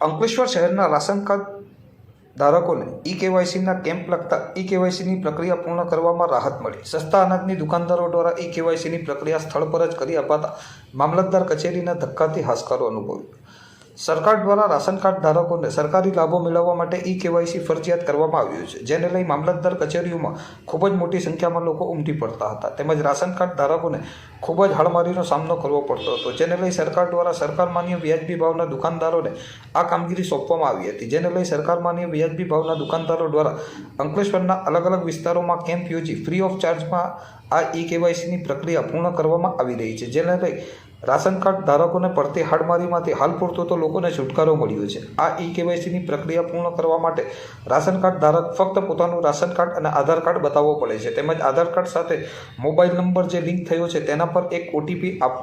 અંકલેશ્વર શહેરના ration card ધારકોને ઈ કેવાયસીના camp લગતા ઈ કેવાયસીની પ્રક્રિયા પૂર્ણ કરવામાં રાહત મળી. સસ્તા અનાજની દુકાનદારો દ્વારા ઈ કેવાયસીની પ્રક્રિયા સ્થળ પર જ કરી અપાતા મામલતદાર કચેરીના ધક્કાથી હાશકારો અનુભવ્યો. સરકાર દ્વારા રાશન કાર્ડ ધારકોને સરકારી લાભો મેળવવા માટે ઈ કેવાયસી ફરજિયાત કરવામાં આવ્યું છે, જેને લઈ મામલતદાર કચેરીઓમાં ખૂબ જ મોટી સંખ્યામાં લોકો ઉમટી પડતા હતા. તેમજ રાશન કાર્ડ ધારકોને ખૂબ જ હાડમારીનો સામનો કરવો પડતો હતો, જેને લઈ સરકાર દ્વારા સરકાર માન્ય વ્યાજબી ભાવના દુકાનદારોને આ કામગીરી સોંપવામાં આવી હતી, જેને લઈ સરકાર માન્ય વ્યાજબી ભાવના દુકાનદારો દ્વારા અંકલેશ્વરના અલગ અલગ વિસ્તારોમાં કેમ્પ યોજી ફ્રી ઓફ ચાર્જમાં આ ઈ કેવાયસીની પ્રક્રિયા પૂર્ણ કરવામાં આવી રહી છે, જેને લઈ રાશન કાર્ડ ધારકોને પડતી હાડમારીમાંથી હાલ પૂરતો તો લોકોને છુટકારો મળ્યો છે. આ ઈ કેવાયસીની પ્રક્રિયા પૂર્ણ કરવા માટે રાશન કાર્ડ ધારક ફક્ત પોતાનું રાશન કાર્ડ અને આધાર કાર્ડ બતાવવો પડે છે. તેમજ આધાર કાર્ડ સાથે મોબાઈલ નંબર જે લિંક થયો છે તેના પર એક ઓટીપી આપ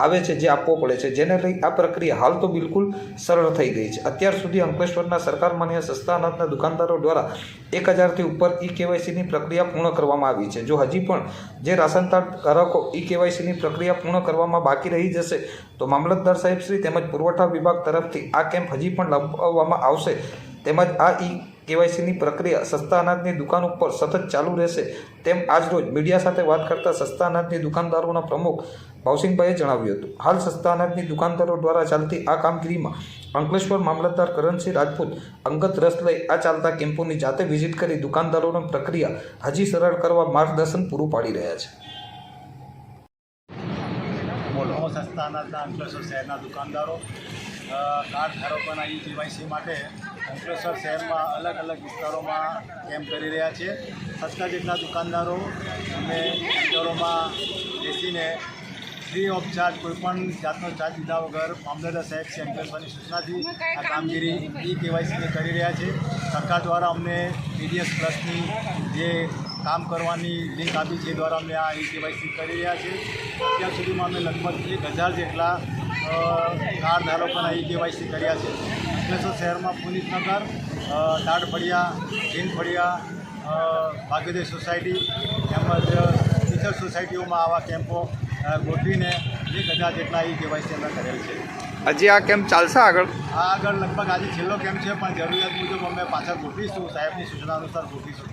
આવે છે, જે આપવો પડે છે. જેને લઈ આ પ્રક્રિયા હાલ તો બિલકુલ સરળ થઈ ગઈ છે. અત્યાર સુધી અંકલેશ્વરના સરકાર માન્ય સસ્તા અનાજના દુકાનદારો દ્વારા એક હજારથી ઉપર ઈ કેવાયસીની પ્રક્રિયા પૂર્ણ કરવામાં આવી છે. જો હજી પણ જે રાશન કાર્ડ ધારકો ઈ કેવાયસીની પ્રક્રિયા પૂર્ણ કરવામાં બાકી રહી જશે, તો મામલતદાર સાહેબશ્રી તેમજ પુરવઠા વિભાગ તરફથી આ કેમ્પ હજી પણ લંબાવવામાં આવશે. તેમજ આ ઈ કેવાયસીની પ્રક્રિયા સસ્તા અનાજની દુકાન ઉપર સતત ચાલુ રહેશે તેમ આજરોજ મીડિયા સાથે વાત કરતા સસ્તા અનાજની દુકાનદારોના પ્રમુખ ભાવસિંહભાઈએ જણાવ્યું હતું. હાલ સસ્તા અનાજની દુકાનદારો દ્વારા ચાલતી આ કામગીરીમાં અંકલેશ્વર મામલતદાર કરણસિંહ રાજપૂત અંગત રસ લઈ આ ચાલતા કેમ્પોની જાતે વિઝિટ કરી દુકાનદારોની પ્રક્રિયા હજી સરળ કરવા માર્ગદર્શન પૂરું પાડી રહ્યા છે. સસ્તા અનાજના અંકલેશ્વર શહેરના દુકાનદારો કાર્ડ ધારકોના ઈ કેવાયસી માટે અંકલેશ્વર શહેરમાં અલગ અલગ વિસ્તારોમાં કેમ્પ કરી રહ્યા છે. સત્તર જેટલા દુકાનદારો અમે વિસ્તારોમાં બેસીને ફ્રી ઓફ ચાર્જ કોઈપણ જાતનો ચાર્જ લીધા વગર મામલતદાર સાહેબ શ્રી અંકલેશ્વરની સૂચનાથી આ કામગીરી ઈ કેવાયસીને કરી રહ્યા છે. સરકાર દ્વારા અમને પીડીએસ પ્લસની જે કામ કરવાની લિંક આપી છે દ્વારા અમે આ ઈ કેવાયસી કરી રહ્યા છે. અત્યાર સુધીમાં અમે લગભગ એક હજાર જેટલા અ, પણ ધારકોના ઈ કેવાયસી કર્યા છે. અંકલેશ્વર શહેરમાં પુનિતનગર દાઢ તાડફળિયા જીનફળિયા ફળિયા ભાગ્યોદય સોસાયટી તેમજ ટીચર સોસાયટીઓમાં આવા કેમ્પો ગોઠવીને એક હજાર જેટલા ઈ કેવાયસી અમે કરેલ છે. હજી આ કેમ્પ ચાલશે આગળ? આ આગળ લગભગ આજે છેલ્લો કેમ્પ છે પણ જરૂરિયાત મુજબ અમે પાછળ ગોઠવીશું સાહેબની સૂચના અનુસાર ગોઠવીશું.